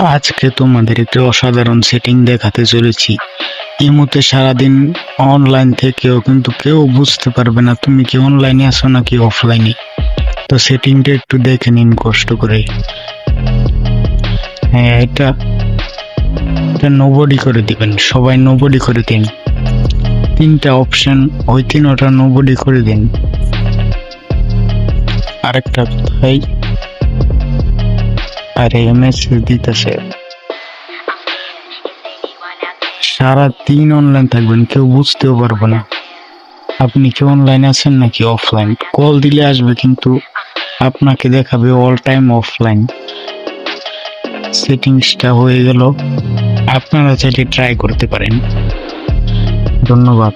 আজকে তোমাদের একটি অসাধারণ সেটিং দেখাতে চলেছি। ইমুতে সারাদিন অনলাইন থেকেও কিন্তু কেউ বুঝতে পারবে না, তুমি কি অনলাইনে আছো নাকি অফলাইনে তো সেটিংটা একটু দেখে নিন কষ্ট করে। হ্যাঁ এটা এটা নোবডি করে দিবেন, সবাই নোবডি করে দিন। তিনটা অপশন ওই তিনটা নোবডি করে দিন। আরেকটা কোথায় আরে দিতেছে। সারা দিন অনলাইন থাকবেন, কেউ বুঝতেও পারবে না। আপনি কি অনলাইন আছেন নাকি অফলাইন কল দিলে আসবে, কিন্তু আপনাকে দেখাবে অল টাইম অফলাইন সেটিংসটা হয়ে গেল। আপনারা চাইলে ট্রাই করতে পারেন। ধন্যবাদ।